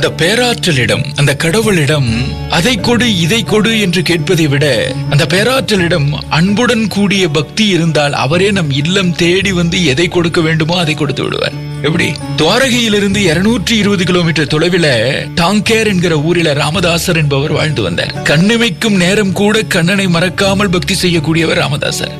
அந்த பேராற்றலிடம் அந்த கடவுளிடம் அதை கொடு இதை கொடு என்று கேட்பதை விட அந்த பேராற்றலிடம் அன்புடன் கூடிய பக்தி இருந்தால் அவரே நம் இல்லம் தேடி வந்து எதை கொடுக்க வேண்டுமோ அதை கொடுத்து விடுவார். எப்படி? துவாரகையிலிருந்து இருநூற்றி இருபது கிலோமீட்டர் தொலைவில் டாங்கேர் என்கிற ஊரில ராமதாசர் என்பவர் வாழ்ந்து வந்தார். கண்ணிமைக்கும் நேரம் கூட கண்ணனை மறக்காமல் பக்தி செய்யக்கூடியவர் ராமதாசர்.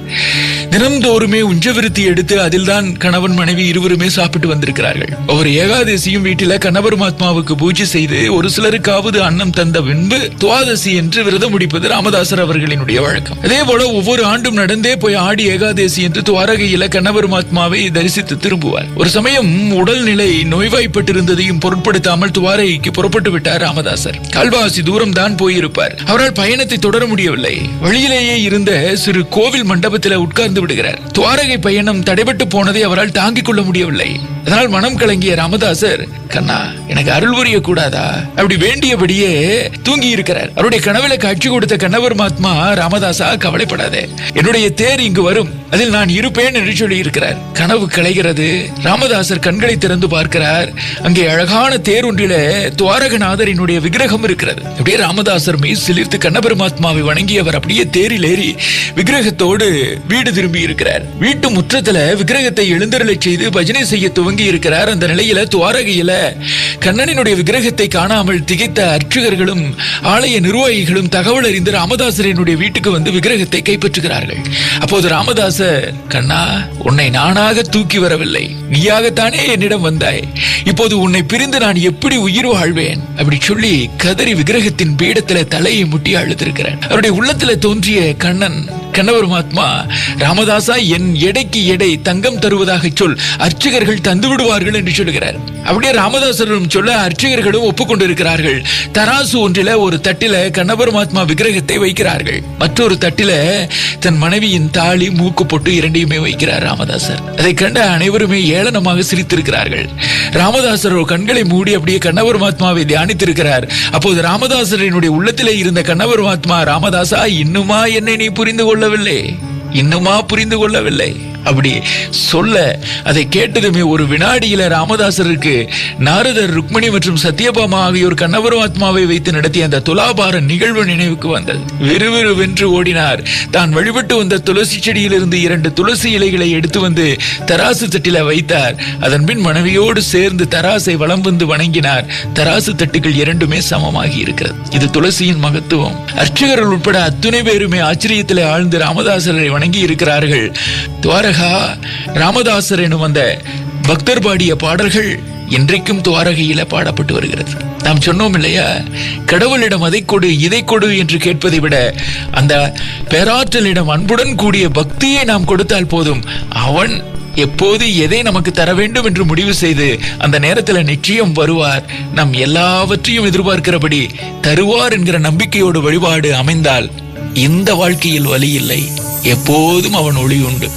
தினம்தோறுமே உஞ்சவிருத்தி எடுத்து அதில்தான் கணவன் மனைவி இருவருமே சாப்பிட்டு வந்திருக்கிறார்கள். ஒவ்வொரு ஏகாதசியும் வீட்டில கணவர் மாத்மாவுக்கு பூஜை செய்து ஒரு சிலருக்காவது அன்னம் தந்த பின்பு துவாதசி என்று விரதம் முடிப்பது ராமதாசர் அவர்களினுடைய வழக்கம். அதே போல ஒவ்வொரு ஆண்டும் நடந்தே போய் ஆடி ஏகாதசி என்று துவாரகையில கணவர் மாத்மாவை தரிசித்து திரும்புவார். ஒரு சமயம் உடல்நிலை நோய்வாய்ப்பட்டிருந்ததையும் பொருட்படுத்தாமல் துவாரகைக்கு புறப்பட்டு விட்டார் ராமதாசர். கால்வாசி தூரம் தான் போயிருப்பார். அவரால் பயணத்தை தொடர முடியவில்லை. வழியிலேயே இருந்த சிறு கோவில் மண்டபத்தில் உட்கார்ந்து விடுகிறார். துவாரகை பயணம் தடைபட்டு போனதை அவரால் தாங்கிக் கொள்ள முடியவில்லை. அதனால் மனம் கலங்கிய ராமதாசர் கண்ணா எனக்கு அருள் புரிய கூடாதா அப்படி வேண்டியபடியே தூங்கி இருக்கிறார் அவருடைய கனவுல காட்சி கொடுத்த கண்ணவர் மாத்மா ராமதாசா கவலைப்படாதே. என்னுடைய தேர் இங்கு வரும். அதில் நான் இருப்பேன் என்று சொல்லி இருக்கிறார் கனவு கலைகிறது. ராமதாசர் கண்களை திறந்து பார்க்கிறார். அங்கே அழகான தேர் ஒன்றில துவாரகநாதரினுடைய விக்கிரகம் இருக்கிறது. அப்படியே ராமதாசர் மீ சிலிர்த்து கண்ணபெருமாத்மாவை வணங்கியவர் அப்படியே தேரில் ஏறி விக்கிரகத்தோடு வீடு திரும்பி இருக்கிறார் வீட்டு முற்றத்துல விக்கிரகத்தை எழுந்தருளை செய்து பஜனை செய்ய துவங்க இருக்கிறார். அந்த நிலையில துவாரகையில கண்ணனினுடைய விக்கிரகத்தை காணாமல் திகைத்த அர்ச்சகர்களும் ஆலய நிர்வாகிகளும் தகவல் அறிந்து ராமதாசரனுடைய வீட்டுக்கு வந்து விக்கிரகத்தை கைப்பற்றுகிறார்கள். அப்போது ராமதாசர் கண்ணா உன்னை நானாக தூக்கி வரவில்லை. நீயாகத்தானே என்னிடம் வந்தாய். இப்போது உன்னை பிரிந்து நான் எப்படி உயிர் வாழ்வேன்? அப்படி சொல்லி கதறி விக்கிரகத்தின் பீடத்துல தலையை முட்டி அழுத்திருக்கிறேன் அவருடைய உள்ளத்துல தோன்றிய கண்ணன் கணவர் மாத்மா ராமதாசா என் எடைக்கு எடை தங்கம் தருவதாக சொல் அர்ச்சகர்கள் தந்து விடுவார்கள் என்று சொல்கிறார். அப்படியே ராமதாசரும் சொல்ல அர்ச்சகர்களும் ஒப்புக்கொண்டிருக்கிறார்கள். தராசு ஒன்றில ஒரு தட்டில கண்ணபரமாத்மா மாத்மா விக்கிரகத்தை வைக்கிறார்கள். மற்றொரு தட்டில தன் மனைவியின் தாலி மூக்கு பொட்டு இரண்டையுமே வைக்கிறார் ராமதாசர். அதை கண்ட அனைவருமே ஏளனமாக சிரித்திருக்கிறார்கள். ராமதாசர் கண்களை மூடி அப்படியே கண்ணவர் மாத்மாவை தியானித்திருக்கிறார். அப்போது ராமதாசரினுடைய உள்ளத்திலே இருந்த கண்ணவர் மாத்மா ராமதாசா இன்னுமா என்னை நீ புரிந்து கொள்ளவில்லை? இன்னுமா புரிந்து கொள்ளவில்லை? அப்படி சொல்ல அதை கேட்டதுமே ஒரு வினாடியில ராமதாசருக்கு நாரதர் ருக்மணி மற்றும் சத்யபாமா ஆகியோர் கண்ணபரமாத்மாவை வைத்து நடத்திய அந்த துலாபார நிகழ்வு நினைவுக்கு வந்தது. விறுவிறுவென்று ஓடினார். தான் வழிபட்டு வந்த துளசி செடியிலிருந்து இரண்டு துளசி இலைகளை எடுத்து வந்து தராசு தட்டில வைத்தார். அதன் பின் மனைவியோடு சேர்ந்து தராசை வலம் வந்து வணங்கினார். தராசு தட்டுகள் இரண்டுமே சமமாகி இருக்கிறது. இது துளசியின் மகத்துவம். அர்ச்சகர்கள் உட்பட அத்துணை பேருமே ஆச்சரியத்திலே ஆழ்ந்து ராமதாசரை வணங்கி இருக்கிறார்கள். துவாரகா ராமதாசர் எனும் அந்த பக்தர் பாடிய பாடல்கள் இன்றைக்கும் துவாரகையில பாடப்பட்டு வருகிறது. நாம் சொன்னோம் இல்லையா? கடவுளிடம் அதை கொடு இதை கொடு என்று கேட்பதை விட அந்த பேராற்றலிடம் அன்புடன் கூடிய பக்தியை நாம் கொடுத்தால் போதும். அவன் எப்போது எதை நமக்கு தர வேண்டும் என்று முடிவு செய்து அந்த நேரத்தில் நிச்சயம் வருவார். நம் எல்லாவற்றையும் எதிர்பார்க்கிறபடி தருவார் என்கிற நம்பிக்கையோடு வழிபாடு அமைந்தால் இந்த வாழ்க்கையில் வழி இல்லை. எப்போதும் அவன் ஒளி உண்டு